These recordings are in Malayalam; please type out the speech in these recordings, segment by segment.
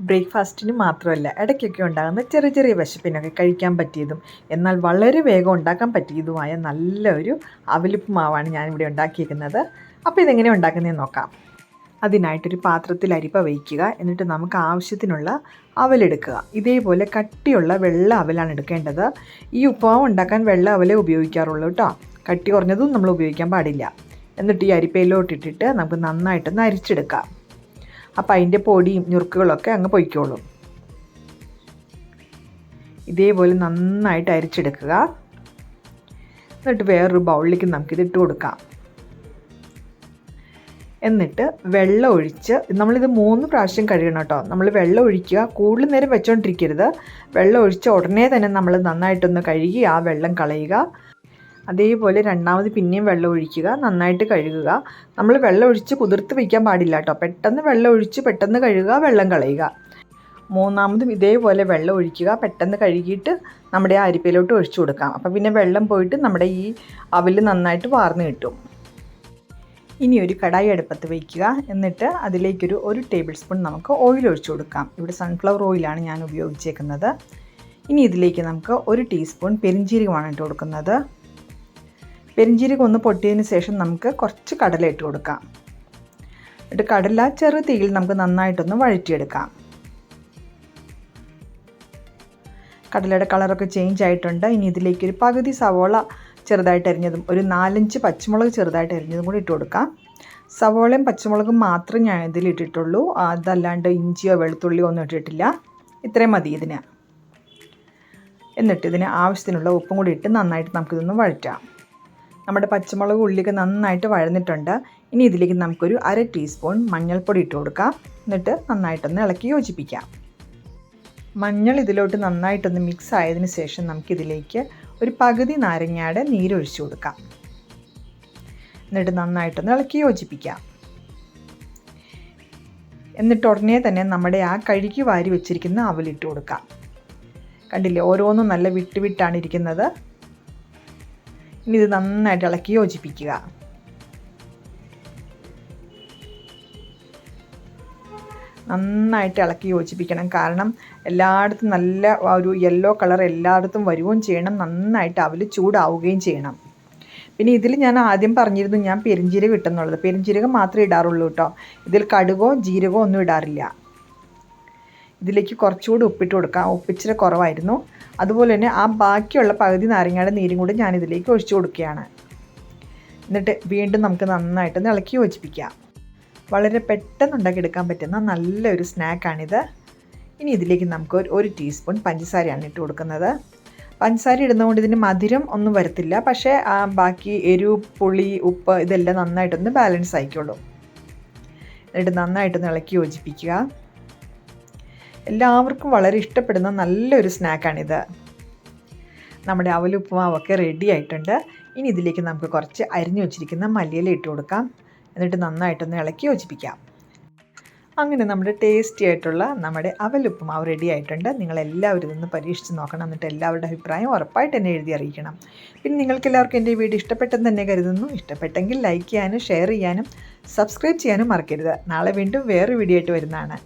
ബ്രേക്ക്ഫാസ്റ്റിന് മാത്രമല്ല ഇടയ്ക്കൊക്കെ ഉണ്ടാകുന്ന ചെറിയ ചെറിയ വിശപ്പിനൊക്കെ കഴിക്കാൻ പറ്റിയതും എന്നാൽ വളരെ വേഗം ഉണ്ടാക്കാൻ പറ്റിയതുമായ നല്ലൊരു അവലിപ്പ് മാവാണ് ഞാനിവിടെ ഉണ്ടാക്കിയിരിക്കുന്നത്. അപ്പോൾ ഇതെങ്ങനെ ഉണ്ടാക്കുന്നതെന്ന് നോക്കാം. അതിനായിട്ടൊരു പാത്രത്തിൽ അരിപ്പ വയ്ക്കുക എന്നിട്ട് നമുക്ക് ആവശ്യത്തിനുള്ള അവലെടുക്കുക ഇതേപോലെ കട്ടിയുള്ള വെള്ള അവലാണ് എടുക്കേണ്ടത്. ഈ ഉപ്പുമാവ് ഉണ്ടാക്കാൻ വെള്ള അവലേ ഉപയോഗിക്കാറുള്ളൂ കേട്ടോ. കട്ടി കുറഞ്ഞതും നമ്മൾ ഉപയോഗിക്കാൻ പാടില്ല. എന്നിട്ട് ഈ അരിപ്പയിലോട്ടിട്ടിട്ട് നമുക്ക് നന്നായിട്ടൊന്ന് അരിച്ചെടുക്കാം. അപ്പം അതിന്റെ പൊടിയും ഞുറുക്കുകളൊക്കെ അങ്ങ് പൊയ്ക്കോളും. ഇതേപോലെ നന്നായിട്ട് അരിച്ചെടുക്കുക. എന്നിട്ട് വേറൊരു ബൗളിലേക്ക് നമുക്കിത് ഇട്ട് കൊടുക്കാം. എന്നിട്ട് വെള്ളം ഒഴിച്ച് നമ്മളിത് മൂന്ന് പ്രാവശ്യം കഴുകണം കേട്ടോ. നമ്മൾ വെള്ളം ഒഴിക്കുക. കൂടുതൽ നേരം വെച്ചോണ്ടിരിക്കരുത്. വെള്ളം ഒഴിച്ച് ഉടനെ തന്നെ നമ്മൾ നന്നായിട്ടൊന്ന് കഴുകി ആ വെള്ളം കളയുക. അതേപോലെ രണ്ടാമത് പിന്നെയും വെള്ളം ഒഴിക്കുക നന്നായിട്ട് കഴുകുക. നമ്മൾ വെള്ളം ഒഴിച്ച് കുതിർത്ത് വയ്ക്കാൻ പാടില്ല കേട്ടോ. പെട്ടെന്ന് വെള്ളം ഒഴിച്ച് പെട്ടെന്ന് കഴുകുക വെള്ളം കളയുക. മൂന്നാമതും ഇതേപോലെ വെള്ളം ഒഴിക്കുക പെട്ടെന്ന് കഴുകിയിട്ട് നമ്മുടെ ആ അരിപ്പയിലോട്ട് ഒഴിച്ചു കൊടുക്കാം. അപ്പോൾ പിന്നെ വെള്ളം പോയിട്ട് നമ്മുടെ ഈ അവൽ നന്നായിട്ട് വാർന്നു കിട്ടും. ഇനി ഒരു കടായി അടുപ്പത്ത് വയ്ക്കുക. എന്നിട്ട് അതിലേക്കൊരു ഒരു ടേബിൾ സ്പൂൺ നമുക്ക് ഓയിൽ ഒഴിച്ചു കൊടുക്കാം. ഇവിടെ സൺഫ്ലവർ ഓയിലാണ് ഞാൻ ഉപയോഗിച്ചേക്കുന്നത്. ഇനി ഇതിലേക്ക് നമുക്ക് ഒരു ടീസ്പൂൺ പെരിഞ്ചീരകമാണ് ഇട്ട് കൊടുക്കുന്നത്. പെരിഞ്ചീരകം ഒന്ന് പൊട്ടിയതിന് ശേഷം നമുക്ക് കുറച്ച് കടല ഇട്ട് കൊടുക്കാം. എന്നിട്ട് കടല ചെറു തീയിൽ നമുക്ക് നന്നായിട്ടൊന്ന് വഴറ്റിയെടുക്കാം. കടലയുടെ കളറൊക്കെ ചേഞ്ച് ആയിട്ടുണ്ട്. ഇനി ഇതിലേക്ക് ഒരു പകുതി സവോള ചെറുതായിട്ട് അരിഞ്ഞതും ഒരു നാലഞ്ച് പച്ചമുളക് ചെറുതായിട്ട് അരിഞ്ഞതും കൂടി ഇട്ട് കൊടുക്കാം. സവോളയും പച്ചമുളകും മാത്രം ഞാൻ ഇതിൽ ഇട്ടിട്ടുള്ളൂ. അതല്ലാണ്ട് ഇഞ്ചിയോ വെളുത്തുള്ളിയോ ഒന്നും ഇട്ടിട്ടില്ല. ഇത്രയും മതി ഇതിന്. എന്നിട്ട് ഇതിന് ആവശ്യത്തിനുള്ള ഉപ്പും കൂടി ഇട്ട് നന്നായിട്ട് നമുക്കിതൊന്ന് വഴറ്റാം. നമ്മുടെ പച്ചമുളക് ഉള്ളിയൊക്കെ നന്നായിട്ട് വഴന്നിട്ടുണ്ട്. ഇനി ഇതിലേക്ക് നമുക്കൊരു അര ടീസ്പൂൺ മഞ്ഞൾപ്പൊടി ഇട്ട് കൊടുക്കാം. എന്നിട്ട് നന്നായിട്ടൊന്ന് ഇളക്കി യോജിപ്പിക്കാം. മഞ്ഞൾ ഇതിലോട്ട് നന്നായിട്ടൊന്ന് മിക്സ് ആയതിന് ശേഷം നമുക്കിതിലേക്ക് ഒരു പകുതി നാരങ്ങയുടെ നീരൊഴിച്ചു കൊടുക്കാം. എന്നിട്ട് നന്നായിട്ടൊന്ന് ഇളക്കി യോജിപ്പിക്കാം. എന്നിട്ട് ഉടനെ തന്നെ നമ്മുടെ ആ കഴുകി വാരി വെച്ചിരിക്കുന്ന അവലിട്ട് കൊടുക്കാം. കണ്ടില്ലേ? ഓരോന്നും നല്ല വിട്ട് വിട്ടാണ് ഇരിക്കുന്നത്. ഇനി ഇത് നന്നായിട്ട് ഇളക്കി യോജിപ്പിക്കുക. നന്നായിട്ട് ഇളക്കി യോജിപ്പിക്കണം. കാരണം എല്ലായിടത്തും നല്ല ഒരു യെല്ലോ കളർ എല്ലായിടത്തും വരികയും ചെയ്യണം. നന്നായിട്ട് അവൽ ചൂടാവുകയും ചെയ്യണം. പിന്നെ ഇതിൽ ഞാൻ ആദ്യം പറഞ്ഞിരുന്നു ഞാൻ പെരിഞ്ജീരകം ഇട്ടെന്നുള്ളത്. പെരിഞ്ജീരകം മാത്രമേ ഇടാറുള്ളൂ കേട്ടോ. ഇതിൽ കടുകോ ജീരകോ ഒന്നും ഇടാറില്ല. ഇതിലേക്ക് കുറച്ചുകൂടി ഉപ്പിട്ട് കൊടുക്കാം. ഉപ്പിച്ചിരി കുറവായിരുന്നു. അതുപോലെ തന്നെ ആ ബാക്കിയുള്ള പകുതി നാരങ്ങയുടെ നീരും കൂടി ഞാൻ ഇതിലേക്ക് ഒഴിച്ചു കൊടുക്കുകയാണ്. എന്നിട്ട് വീണ്ടും നമുക്ക് നന്നായിട്ട് ഇളക്കി യോജിപ്പിക്കാം. വളരെ പെട്ടെന്ന് ഉണ്ടാക്കിയെടുക്കാൻ പറ്റുന്ന നല്ലൊരു സ്നാക്കാണിത്. ഇനി ഇതിലേക്ക് നമുക്ക് ഒരു ഒരു ടീസ്പൂൺ പഞ്ചസാരയാണ് ഇട്ട് കൊടുക്കുന്നത്. പഞ്ചസാര ഇടുന്നതുകൊണ്ട് ഇതിന് മധുരം ഒന്നും വരത്തില്ല. പക്ഷേ ആ ബാക്കി എരിവ് പുളി ഉപ്പ് ഇതെല്ലാം നന്നായിട്ടൊന്ന് ബാലൻസ് ആയിക്കോളും. എന്നിട്ട് നന്നായിട്ടൊന്ന് ഇളക്കി യോജിപ്പിക്കുക. എല്ലാവർക്കും വളരെ ഇഷ്ടപ്പെടുന്ന നല്ലൊരു സ്നാക്കാണിത്. നമ്മുടെ അവലുപ്പുമാവൊക്കെ റെഡി ആയിട്ടുണ്ട്. ഇനി ഇതിലേക്ക് നമുക്ക് കുറച്ച് അരിഞ്ഞു വെച്ചിരിക്കുന്ന മല്ലിയില ഇട്ട് കൊടുക്കാം. എന്നിട്ട് നന്നായിട്ടൊന്ന് ഇളക്കി യോജിപ്പിക്കാം. അങ്ങനെ നമ്മുടെ ടേസ്റ്റി ആയിട്ടുള്ള നമ്മുടെ അവലുപ്പുമാവ് റെഡി ആയിട്ടുണ്ട്. നിങ്ങളെല്ലാവരും ഇതൊന്ന് പരീക്ഷിച്ച് നോക്കണം. എന്നിട്ട് എല്ലാവരുടെ അഭിപ്രായം ഉറപ്പായിട്ട് എന്നെ എഴുതി അറിയിക്കണം. പിന്നെ നിങ്ങൾക്കെല്ലാവർക്കും എന്റെ വീഡിയോ ഇഷ്ടപ്പെട്ടെന്ന് തന്നെ കരുതുന്നു. ഇഷ്ടപ്പെട്ടെങ്കിൽ ലൈക്ക് ചെയ്യാനും ഷെയർ ചെയ്യാനും സബ്സ്ക്രൈബ് ചെയ്യാനും മറക്കരുത്. നാളെ വീണ്ടും വേറൊരു വീഡിയോ ആയിട്ട് വരുന്നതാണ്.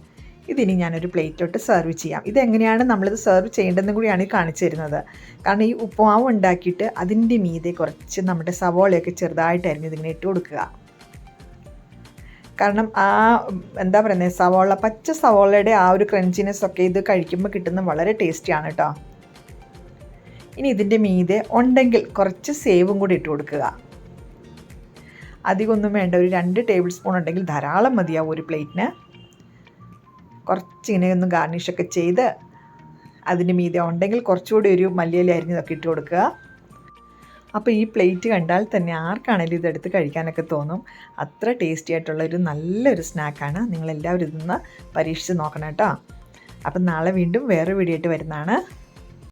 ഇതിനി ഞാനൊരു പ്ലേറ്റോട്ട് സെർവ് ചെയ്യാം. ഇതെങ്ങനെയാണ് നമ്മളിത് സെർവ് ചെയ്യേണ്ടതെന്ന് കൂടിയാണ് കാണിച്ചു തരുന്നത്. കാരണം ഈ ഉപ്പുമാവ് ഉണ്ടാക്കിയിട്ട് അതിന്റെ മീതെ കുറച്ച് നമ്മുടെ സവോളയൊക്കെ ചെറുതായിട്ടായിരുന്നു ഇതിങ്ങനെ ഇട്ട് കൊടുക്കുക. കാരണം ആ എന്താ പറയുന്നത് സവോള പച്ച സവോളയുടെ ആ ഒരു ക്രഞ്ചിനെസ് ഒക്കെ ഇത് കഴിക്കുമ്പോൾ കിട്ടുന്ന വളരെ ടേസ്റ്റിയാണ് കേട്ടോ. ഇനി ഇതിന്റെ മീതെ ഉണ്ടെങ്കിൽ കുറച്ച് സേവും കൂടി ഇട്ട് കൊടുക്കുക. അധികമൊന്നും വേണ്ട. ഒരു രണ്ട് ടേബിൾ സ്പൂൺ ഉണ്ടെങ്കിൽ ധാരാളം മതിയാവും ഒരു പ്ലേറ്റിന്. ഒന്ന് ഗാർണിഷൊക്കെ ചെയ്ത് അതിന് മീതെ ഉണ്ടെങ്കിൽ കുറച്ചുകൂടി ഒരു മല്ലിയില അരിഞ്ഞതൊക്കെ ഇട്ട് കൊടുക്കുക. അപ്പോൾ ഈ പ്ലേറ്റ് കണ്ടാൽ തന്നെ ആർക്കാണെങ്കിലും ഇതെടുത്ത് കഴിക്കാനൊക്കെ തോന്നും. അത്ര ടേസ്റ്റി ആയിട്ടുള്ള ഒരു നല്ലൊരു സ്നാക്കാണ്. നിങ്ങളെല്ലാവരും ഇതൊന്ന് പരീക്ഷിച്ച് നോക്കണം കേട്ടോ. അപ്പം നാളെ വീണ്ടും വേറെ വീഡിയോ ആയിട്ട് വരുന്നതാണ്.